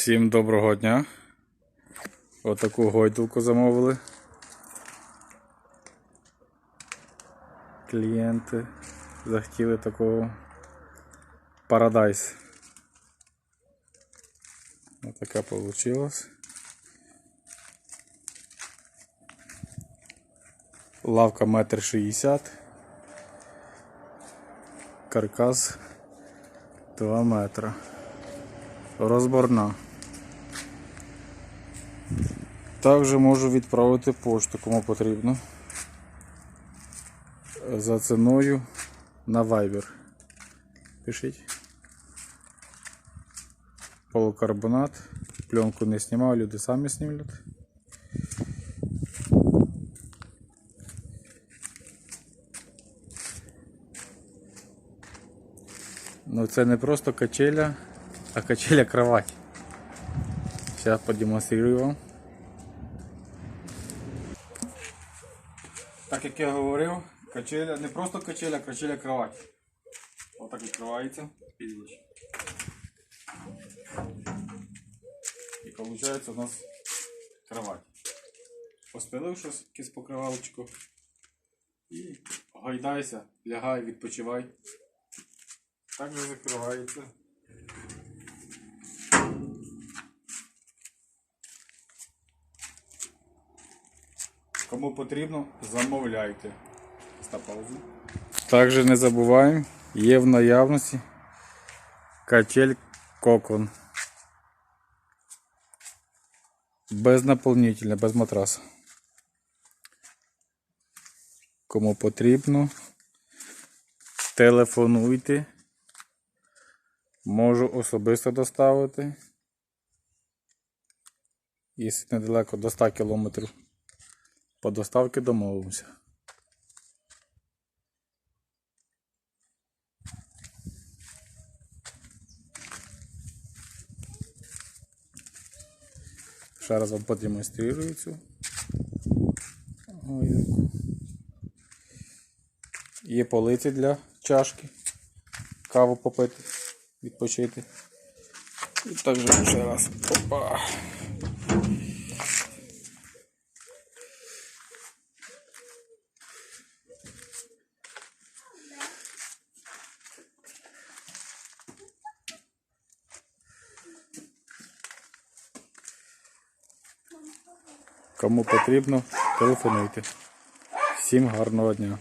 Всім доброго дня. Отаку гойдалку замовили. Клієнти захотіли такого Paradise. Отака получилась. Лавка метр шістдесят. Каркас 2 метра. Розборна. Також можу відправити пошту, кому потрібно. За ціною на Viber. Пишіть. Полукарбонат. Пленку не знімав, люди самі знімлять. Ну це не просто качеля, а качеля кровать. Сейчас продемонстрирую вам. Так як я говорив, качеля, не просто качеля, а качеля кровать. Отак відкривається. Підвищ. І виходить у нас кровать. Постелив щось, якесь покривалочку. І гайдайся, лягай, відпочивай. Так же закривається. Кому потрібно, замовляйте. Паузу. Також не забуваємо, є в наявності качель кокон. Без наповнителя, без матраса. Кому потрібно, телефонуйте. Можу особисто доставити. Якщо недалеко до 100 кілометрів. По доставці домовимося. Ще раз вам продемонструю цю. Є полиці для чашки. Каву попити, відпочити. І також ще раз. Опа. Кому потрібно, телефонуйте. Всім гарного дня.